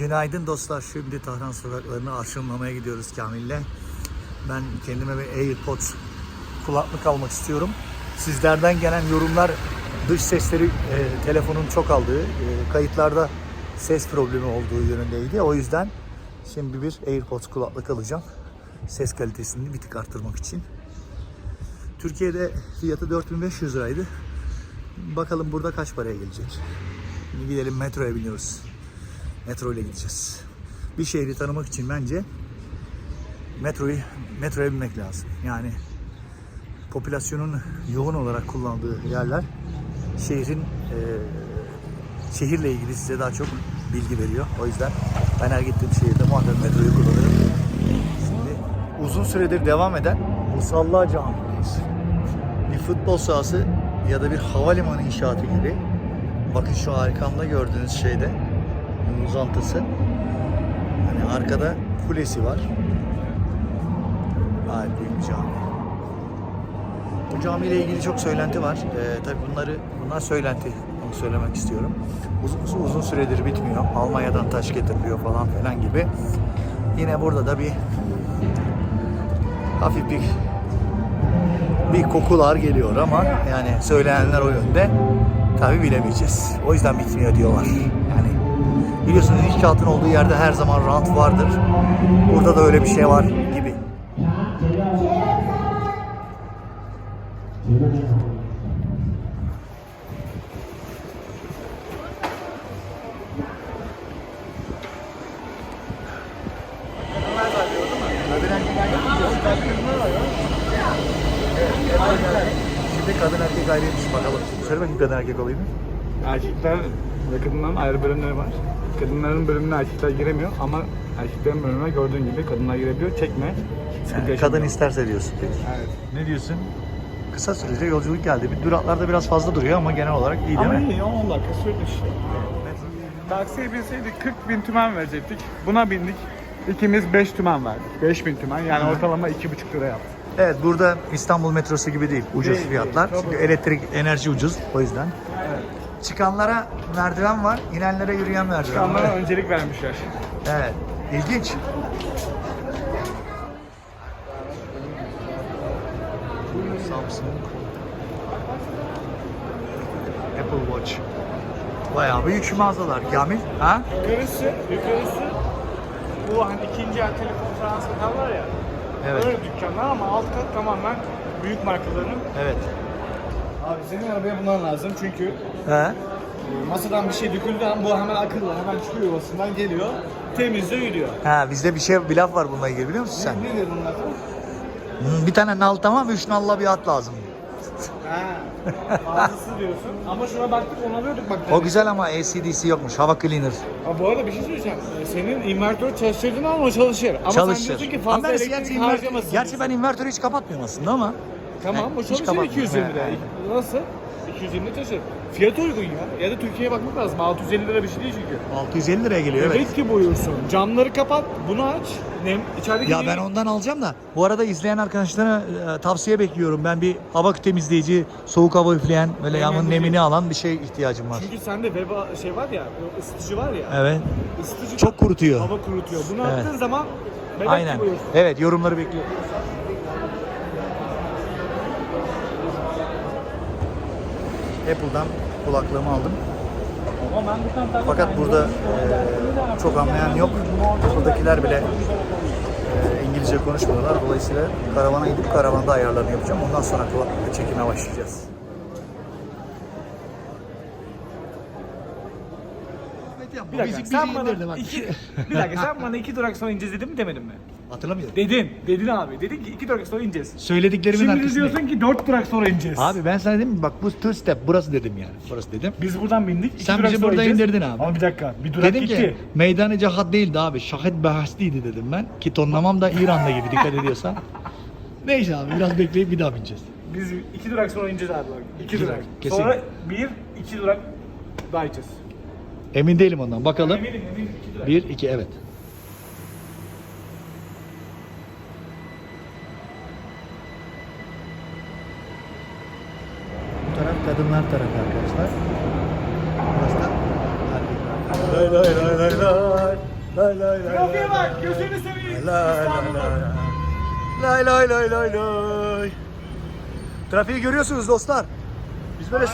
Günaydın dostlar. Şimdi Tahran sokaklarını aşınlamaya gidiyoruz Kamil'le. Ben kendime bir AirPods kulaklık almak istiyorum. Sizlerden gelen yorumlar dış sesleri e, telefonun çok aldığı, e, kayıtlarda ses problemi olduğu yönündeydi. O yüzden şimdi bir AirPods kulaklık alacağım. Ses kalitesini bir tık arttırmak için. Türkiye'de fiyatı 4500 liraydı. Bakalım burada kaç paraya gelecek. Şimdi gidelim metroya biniyoruz. Metro ile gideceğiz. Bir şehri tanımak için bence metroyu metroya binmek lazım. Yani popülasyonun yoğun olarak kullandığı yerler şehrin e, şehirle ilgili size daha çok bilgi veriyor. O yüzden ben her gittiğim şehirde muhakkak metroyu kullanırım. Şimdi uzun süredir devam eden Musalla Camii'ndeyiz. Bir futbol sahası ya da bir havalimanı inşaatı gibi. Bakın şu arkamda gördüğünüz şeyde uzantısı. Hani arkada kulesi var. Gayet büyük bir cami. Bu camiyle ilgili çok söylenti var. Ee, tabii bunları bunlar söylenti. Onu söylemek istiyorum. Uzun, uzun süredir bitmiyor. Almanya'dan taş getiriliyor falan filan gibi. Yine burada da bir hafif bir bir kokular geliyor ama yani söylenenler o yönde tabi bilemeyeceğiz. O yüzden bitmiyor diyorlar. Biliyorsunuz inşaatın olduğu yerde her zaman rant vardır. Burada da öyle bir şey var gibi. Şimdi kadın erkek ayrıymış bakalım. Söyle bakayım kadın erkek olayım? Erkekler ve kadınların ayrı bölümleri var. Kadınların bölümüne erkekler giremiyor ama erkeklerin bölümüne gördüğün gibi kadınlar girebiliyor. Çekme. Yani kadın isterse diyorsun. Peki. Evet. Ne diyorsun? Kısa sürece yolculuk geldi. Bir duraklarda biraz fazla duruyor ama genel olarak iyi değil Ama mi? iyi 10 dakika sürdü işte. Taksiye binseydik 40 bin tümen verecektik. Buna bindik. İkimiz 5 tümen verdik. 5 bin tümen yani ortalama 2,5 lira yaptı. Evet burada İstanbul metrosu gibi değil. Ucuz Değil, fiyatlar. değil, Çünkü elektrik enerji ucuz o yüzden. Çıkanlara merdiven var, inenlere yürüyen merdiven var. Onlara öncelik vermişler. Evet. İlginç. Samsung. Apple Watch. Bayağı büyük mağazalar. Kamil. Ha? Yukarısı, yukarısı bu hani ikinci el telefon falan satan var ya. Evet. Öyle dükkanlar ama alt kat tamamen büyük markaların. Evet. Abi senin arabaya bunlar lazım çünkü He? e, masadan bir şey döküldü ama bu hemen akıllı hemen çıkıyor yuvasından geliyor. Temizle yürüyor. Ha bizde bir şey bir laf var bununla ilgili biliyor musun sen? Ne dedi bunlar? Hmm, Bir tane nal tamam, üç nalla bir at lazım. Ha. Fazlası diyorsun. Ama şuna baktık onarıyorduk bak. O güzel ama ACDC yokmuş. Hava cleaner. Ha, bu arada bir şey söyleyeceğim. E, Senin invertör çalıştırdığın an o çalışır. Ama Çalışır. sen diyorsun ki Ama fazla ben elektrik gerçi, inver- harcamasın. gerçi ben invertörü hiç kapatmıyorum aslında ama. Tamam hiç çalışır kapatmıyorum. 220'de. He, Nasıl? 220 çalışır. Fiyat uygun ya. Ya da Türkiye'ye bakmak lazım. 650 lira bir şey değil çünkü. 650 liraya geliyor evet. Bebek gibi uyursun. Camları kapat, bunu aç. Nem, içerideki Ya nemi- ben ondan alacağım da bu arada izleyen arkadaşlara e, tavsiye bekliyorum. Ben bir hava temizleyici, soğuk hava üfleyen, böyle yağmurun Nemlendirici. nemini alan bir şey ihtiyacım var. Çünkü sende web şey var ya, o ısıtıcı var ya. Evet. Isıtıcı Çok kurutuyor. Hava kurutuyor. Bunu Evet. attığın zaman bebek Aynen. gibi. Evet yorumları bekliyorum. Apple'dan kulaklığımı aldım. Fakat burada e, çok anlayan yok. Apple'dakiler bile e, İngilizce konuşmuyorlar. Dolayısıyla karavana gidip karavanda ayarlarını yapacağım. Ondan sonra kulaklıkla çekime başlayacağız. Bir dakika, sen bana iki, bir dakika sen bana iki durak sonra ineceğiz dedin mi demedin mi? Hatırlamıyorum. Dedin, dedin abi. Dedin ki iki durak sonra ineceğiz. Söylediklerimin Şimdi arkasındayım. diyorsun ki dört durak sonra ineceğiz. Abi ben sana dedim? Bak bu two step burası dedim yani. Burası dedim. Biz buradan bindik. iki Sen durak bizi sonra burada ineceğiz. indirdin abi. Ama bir dakika, bir durak Dedim gitti. ki meydanı cihat değildi abi. Şahit behasliydi dedim ben. Ki tonlamam da İran'da gibi dikkat ediyorsan. Neyse abi biraz bekleyip bir daha bineceğiz. Biz iki durak sonra ineceğiz abi bak. İki, İki durak. durak, kesin. Sonra bir, iki durak daha ineceğiz. Emin değilim ondan. Bakalım. Eminim eminim iki durak. Bir, iki, evet. Kadınlar tarafı arkadaşlar. Burası da. Lay lay lay lay lay. Lay lay lay. Trafiğe bak gözünü seveyim. Lay lay lay. Lay lay lay lay lay. Trafiği görüyorsunuz dostlar. Biz böyle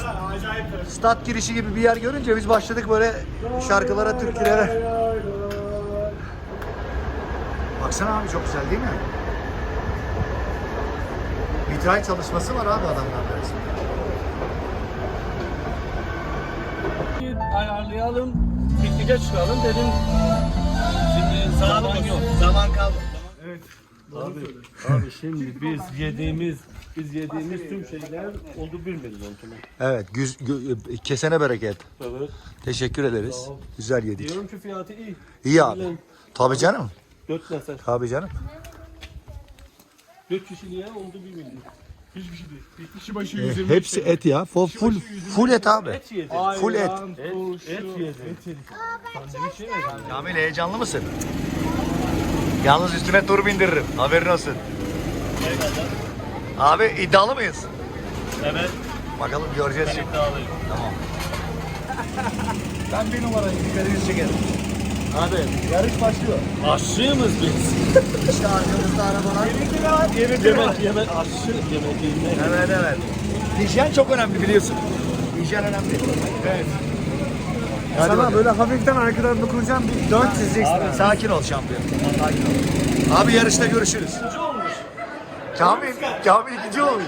stat girişi gibi bir yer görünce biz başladık böyle şarkılara, türkülere. Baksana abi çok güzel değil mi? Vitray çalışması var abi adamlarda. Ayarlayalım, pikniğe çıkalım dedim. Şimdi zaman yok. Zaman kaldı. Abi, abi şimdi biz yediğimiz biz yediğimiz tüm şeyler oldu bir milyon. Evet, güz, gü- kesene bereket. Evet. Teşekkür ederiz. Güzel yedik. Diyorum ki fiyatı iyi. İyi abi. Tabii canım. Dört nefer. Tabii canım. Dört kişiliğe oldu bir milyon. Hiçbir şey değil. Bir kişi başı E, 120. hepsi et ya. Full, full, full et abi. Et yedi. Full et. Et, et yedi. Sandviç yemedi. Kamil heyecanlı mısın? Yalnız üstüne tur bindiririm. Haberin olsun. Abi iddialı mıyız? Evet. Bakalım göreceğiz şimdi. İddialıyım. Tamam. Ben bir numarayı dikkatinizi çekerim. Hadi yarış başlıyor. Aşığımız biz. İşte arkamızda arabalar. Yemek yemek aşık yemek yemek. Evet evet. Hijyen çok önemli biliyorsun. Hijyen önemli. Evet. Hadi Sana bakalım. böyle hafiften arkadan dokunacağım bir dört çizeceksin. Abi, sakin ol şampiyon. Sakin ol. Abi yarışta görüşürüz. Kamil, Kamil ikinci olmuş.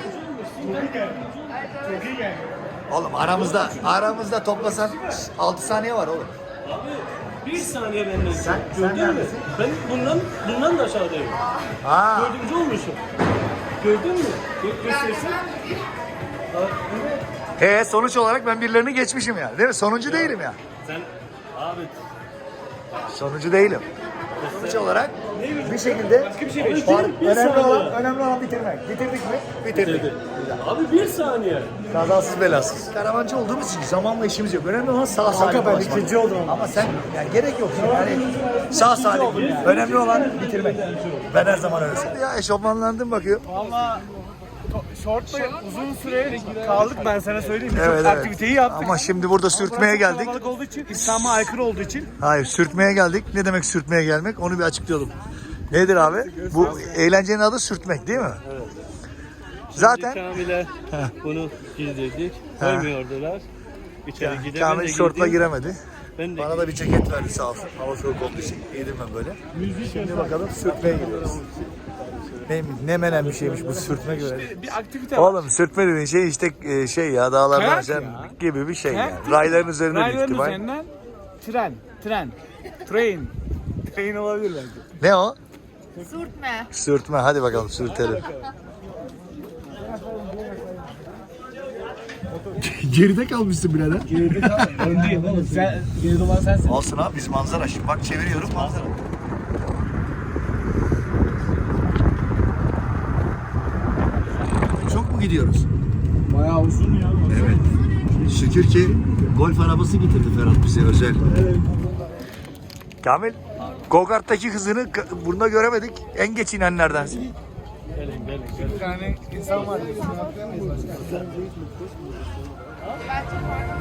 Çok iyi geldi. Oğlum aramızda aramızda toplasan 6 saniye var oğlum. Abi bir saniye benden. Sen- sen Gördün mü? neredesin? Ben bundan bundan da aşağıdayım. Ha. Dördüncü olmuşum. Gördün mü? Gö göstersin. Aa, evet. He sonuç olarak ben birilerini geçmişim ya. Değil mi? Sonuncu değilim ya. Sen abi Sonuncu değilim. Sonuç olarak bir şekilde Var- bir önemli saniye. olan önemli olan bitirmek. Bitirdik mi? Bitirdik. dedi. Abi bir saniye. Kazasız belasız. Karavancı olduğumuz için zamanla işimiz yok. Önemli olan sağ salim ben ulaşmak. ikinci oldum ama. Ama sen yani gerek yok. Yani sağ salim. Önemli olan bitirmek. Ben her zaman öyle söylüyorum. Ya eşofmanlandım bakıyor. Valla to- şortla uzun süre kaldık ben sana söyleyeyim. Evet, Çok evet. aktiviteyi yaptık. Ama şimdi burada sürtmeye geldik. Kalabalık olduğu için, İslam'a aykırı olduğu için. Hayır sürtmeye geldik. Ne demek sürtmeye gelmek? Onu bir açıklayalım. Nedir abi? Bu eğlencenin adı sürtmek değil mi? Zaten Kamil'e bunu gizledik. Koymuyordular. İçeri yani gidelim Kamil şortla giremedi. Ben de Bana da bir ceket verdi sağ olsun. Hava soğuk olduğu için giydim ben böyle. Şimdi bakalım sürtmeye gidiyoruz. Ne, ne menen bir şeymiş bu sürtme göre. Bir aktivite var. Oğlum sürtme dediğin şey işte e, şey ya dağlardan ya. gibi bir şey Kayak yani. Rayların üzerinde büyük Rayların ihtimal. üzerinden tren, tren, train. Train olabilir belki. Ne o? Sürtme. Sürtme hadi bakalım sürtelim. Geride kalmışsın birader. Öndeyim oğlum. Sen, geride olan sensin. Olsun abi biz manzara şimdi bak çeviriyorum manzara. Çok mu gidiyoruz? Bayağı uzun ya. Evet. Şükür ki golf arabası getirdi Ferhat bize özel. Kamil, Gokart'taki hızını k- burada göremedik. En geç inenlerdensin. gelin gelin gelin. Bir tane insan var.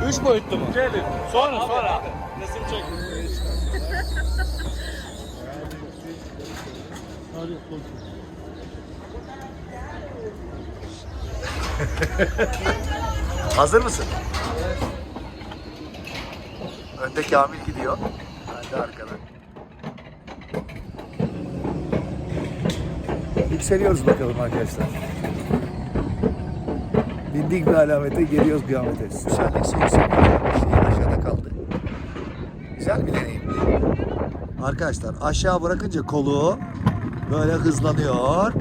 Üç boyutlu mu? Gelin. Sonra sonra. Resim çek. Hazır mısın? Önde Kamil gidiyor. Ben de arkada. Yükseliyoruz bakalım arkadaşlar. Bindik bir alamete geliyoruz kıyamete. Süsenlik yükseldik. Şehir aşağıda kaldı. Güzel bir deneyim. Arkadaşlar aşağı bırakınca kolu böyle hızlanıyor.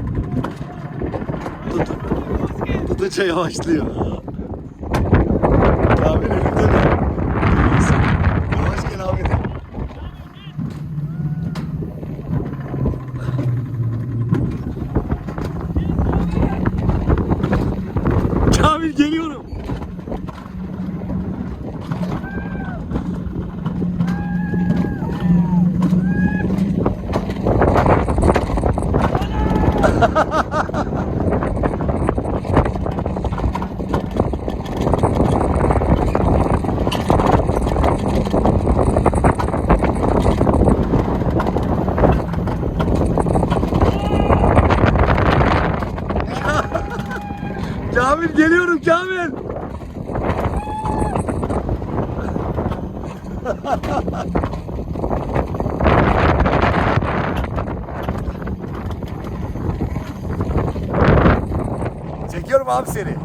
Tutun. Tutunca yavaşlıyor. Abi önümde de. Yavaş gel abi. Kamil geliyorum. Çekiyorum abi seni.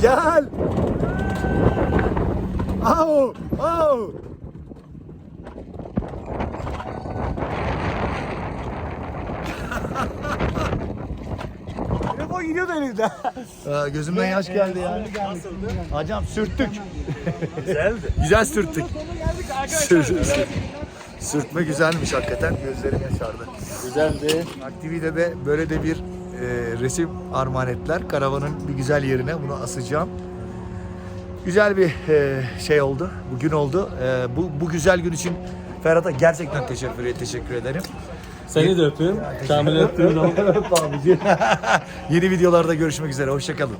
Gel. Au, au. Telefon gidiyordu elimden. Aa, gözümden yaş geldi ya. Hocam sürttük. Güzeldi. Güzel sürttük. Sür- Sürtme güzelmiş hakikaten. Gözlerim yaşardı. Güzeldi. Aktivitede böyle de bir e, resim armağan ettiler. Karavanın bir güzel yerine bunu asacağım. Güzel bir e, şey oldu. Bugün oldu. E, bu, bu güzel gün için Ferhat'a gerçekten teşekkür teşekkür ederim. Seni de öpüyorum. Kamil öptüğüm zaman. Yeni videolarda görüşmek üzere. Hoşçakalın.